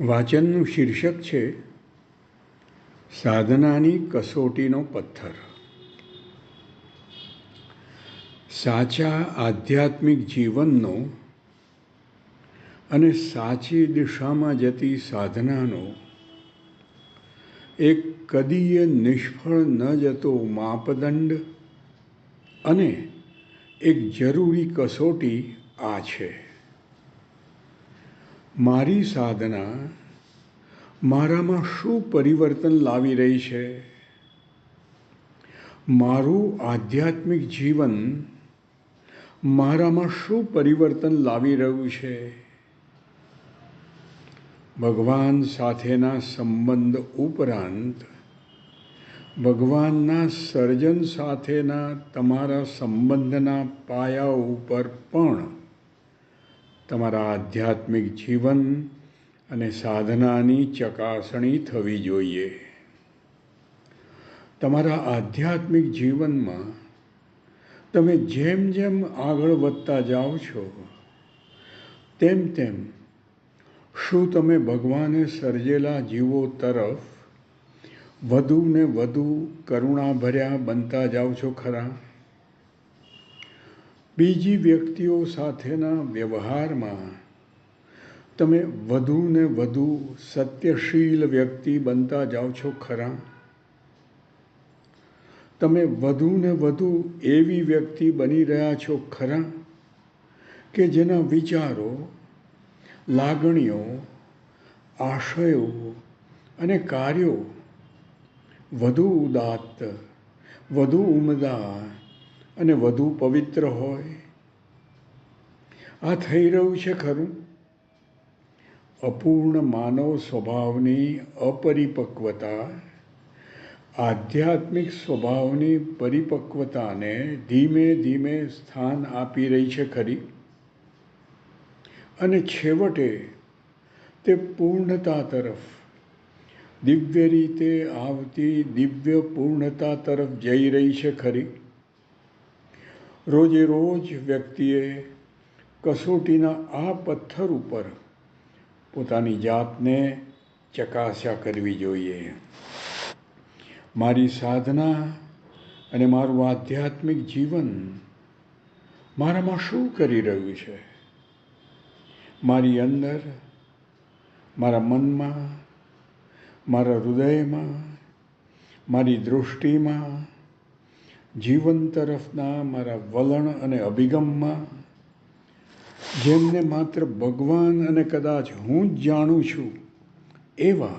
વાચનનું શીર્ષક છે, સાધનાની કસોટીનો પથ્થર સાચા આધ્યાત્મિક જીવનનો અને સાચી દિશામાં જતી સાધનાનો એક કદીય નિષ્ફળ ન જતો માપદંડ અને એક જરૂરી કસોટી આ છે. મારી સાધના મારામાં શું પરિવર્તન લાવી રહી છે? મારું આધ્યાત્મિક જીવન મારામાં શું પરિવર્તન લાવી રહ્યું છે? ભગવાન સાથેના સંબંધ ઉપરાંત ભગવાનના સર્જન સાથેના તમારા સંબંધના પાયા ઉપર પણ તમારા આધ્યાત્મિક જીવન અને સાધનાની ચકાસણી થવી જોઈએ. તમારા આધ્યાત્મિક જીવનમાં તમે જેમ જેમ આગળ વધતા જાઓ છો, તેમ તેમ શું તમે ભગવાને સર્જેલા જીવો તરફ વધુ ને વધુ કરુણાભર્યા બનતા જાઓ છો ખરા? બીજી વ્યક્તિઓ સાથેના વ્યવહારમાં તમે વધુ ને વધુ સત્યશીલ વ્યક્તિ બનતા જાઓ છો ખરા? તમે વધુ ને વધુ એવી વ્યક્તિ બની રહ્યા છો ખરા? કે જેના વિચારો, લાગણીઓ, આશયો અને કાર્યો વધુ ઉદાત્ત, વધુ ઉમદા અને વધુ પવિત્ર હોય? આ થઈ રહ્યું છે ખરું? અપૂર્ણ માનવ સ્વભાવની અપરિપક્વતા, આધ્યાત્મિક સ્વભાવની પરિપક્વતાને ધીમે ધીમે સ્થાન આપી રહી છે ખરી. અને છેવટે તે પૂર્ણતા તરફ, દિવ્ય રીતે આવતી દિવ્ય પૂર્ણતા તરફ જઈ રહી છે ખરી. રોજે રોજ વ્યક્તિએ કસોટીના આ પથ્થર ઉપર પોતાની જાતને ચકાસ્યા કરવી જોઈએ. મારી સાધના અને મારું આધ્યાત્મિક જીવન મારામાં શું કરી રહ્યું છે? મારી અંદર, મારા મનમાં, મારા હૃદયમાં, મારી દૃષ્ટિમાં, જીવન તરફના મારા વલણ અને અભિગમમાં જેમને માત્ર ભગવાન અને કદાચ હું જ જાણું છું, એવા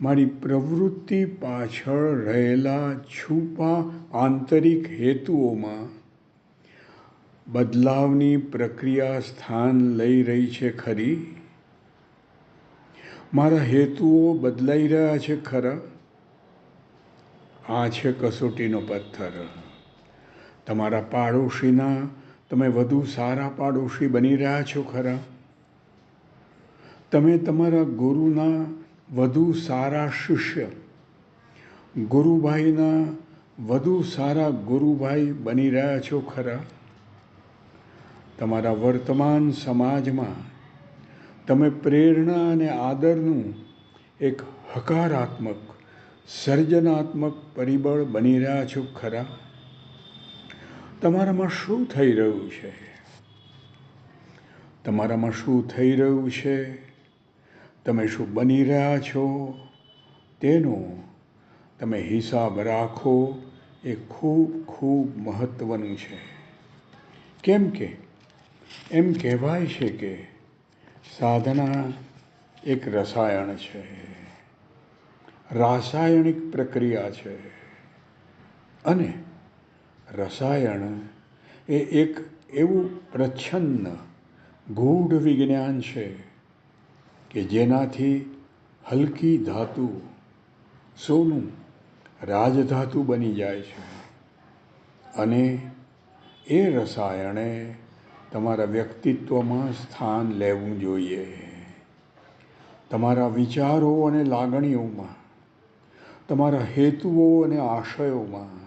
મારી પ્રવૃત્તિ પાછળ રહેલા છુપા આંતરિક હેતુઓમાં બદલાવની પ્રક્રિયા સ્થાન લઈ રહી છે ખરી? મારા હેતુઓ બદલાઈ રહ્યા છે ખરા? આ છે કસોટીનો પથ્થર. તમારા પાડોશીના તમે વધુ સારા પાડોશી બની રહ્યા છો ખરા? તમે તમારા ગુરુના વધુ સારા શિષ્ય, ગુરુભાઈના વધુ સારા ગુરુભાઈ બની રહ્યા છો ખરા? તમારા વર્તમાન સમાજમાં તમે પ્રેરણા અને આદરનું એક હકારાત્મક, સર્જનાત્મક પરિબળ બની રહ્યા છો ખરા? તમારામાં શું થઈ રહ્યું છે? તમારામાં શું થઈ રહ્યું છે? તમે શું બની રહ્યા છો? તેનો તમે હિસાબ રાખો, એ ખૂબ ખૂબ મહત્ત્વનું છે. કેમ કે, એમ કહેવાય છે કે સાધના એક રસાયણ છે. રાસાયણિક પ્રક્રિયા છે. અને રસાયણ એ એક એવું પ્રચ્છન્ન, ગૂઢ વિજ્ઞાન છે કે જેનાથી હલકી ધાતુ, સોનું, રાજધાતુ બની જાય છે. અને એ રસાયણે તમારા વ્યક્તિત્વમાં સ્થાન લેવું જોઈએ. તમારા વિચારો અને લાગણીઓમાં, તમારા હેતુઓ અને આશયોમાં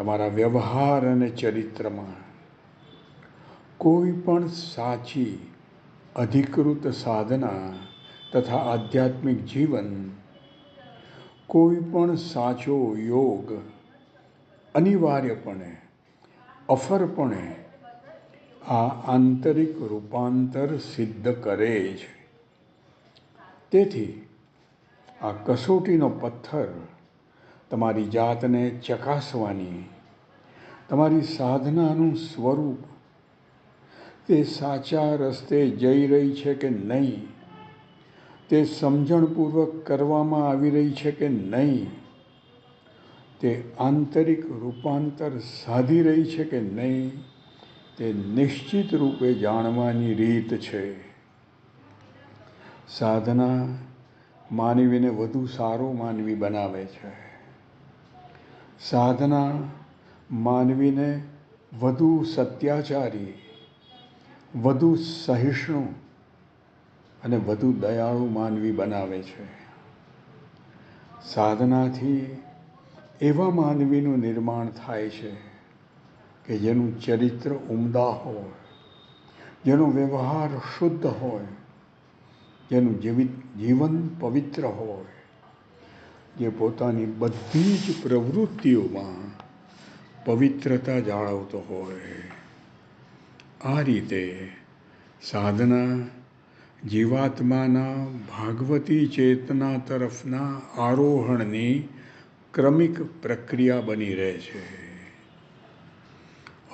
તમારા વ્યવહાર અને ચરિત્રમાં કોઈ પણ સાચી, અધિકૃત સાધના તથા આધ્યાત્મિક જીવન, કોઈ પણ સાચો યોગ, અનિવાર્યપણે, અફરપણે, આ આંતરિક રૂપાંતર સિદ્ધ કરે છે. તેથી, આ કસોટીનો પથ્થર તમારી જાતને ચકાસવાની, તમારી સાધનાનું સ્વરૂપ. તે સાચા રસ્તે જઈ રહી છે કે નહીં? તે સમજણપૂર્વક કરવામાં આવી રહી છે કે નહીં? તે આંતરિક રૂપાંતર સાધી રહી છે કે નહીં? તે નિશ્ચિત રૂપે જાણવાની રીત છે. સાધના માનવીને વધુ સારો માનવી બનાવે છે. સાધના માનવીને વધુ સત્યાચારી, વધુ સહિષ્ણુ અને વધુ દયાળુ માનવી બનાવે છે. સાધનાથી એવા માનવીનું નિર્માણ થાય છે કે જેનું ચરિત્ર ઉમદા હોય, જેનો વ્યવહાર શુદ્ધ હોય, જેનું જીવિત જીવન પવિત્ર હોય. જે પોતાની બધી જ પ્રવૃત્તિઓમાં પવિત્રતા જાળવતો હોય. આ રીતે સાધના જીવાત્માના ભાગવતી ચેતના તરફના આરોહણની ક્રમિક પ્રક્રિયા બની રહે છે.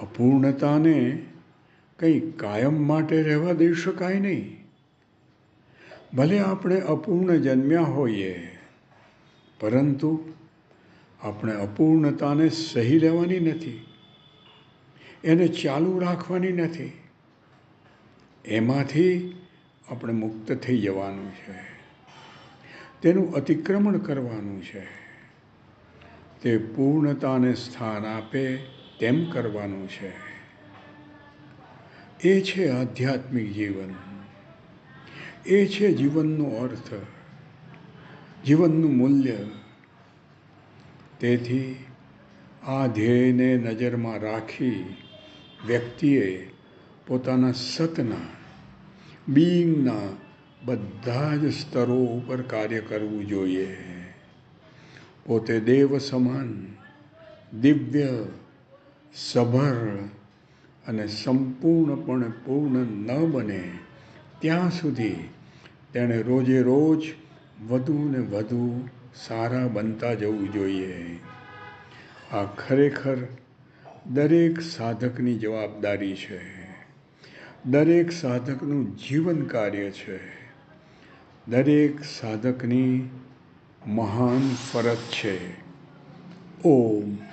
અપૂર્ણતાને કંઈ કાયમ માટે રહેવા દઈ શકાય નહીં. ભલે આપણે અપૂર્ણ જન્મ્યા હોઈએ પરંતુ આપણે અપૂર્ણતાને સહી લેવાની નથી. એને ચાલુ રાખવાની નથી. એમાંથી આપણે મુક્ત થઈ જવાનું છે. તેનું અતિક્રમણ કરવાનું છે. તે પૂર્ણતાને સ્થાન આપે તેમ કરવાનું છે. એ છે આધ્યાત્મિક જીવન. એ છે જીવનનો અર્થ. જીવનનું મૂલ્ય તેથી આ ધ્યેયને નજરમાં રાખી વ્યક્તિએ પોતાના સતના બીઇંગના બધા જ સ્તરો ઉપર કાર્ય કરવું જોઈએ. પોતે દેવ સમાન, દિવ્ય, સભર અને સંપૂર્ણપણે પૂર્ણ ન બને, ત્યાં સુધી તેણે રોજે રોજ વધુ ને વધુ સારા બનતા જવું જોઈએ. આ ખરેખર દરેક સાધકની જવાબદારી છે. દરેક સાધકનું જીવન કાર્ય છે. દરેક સાધકની મહાન ફરજ છે. ઓમ.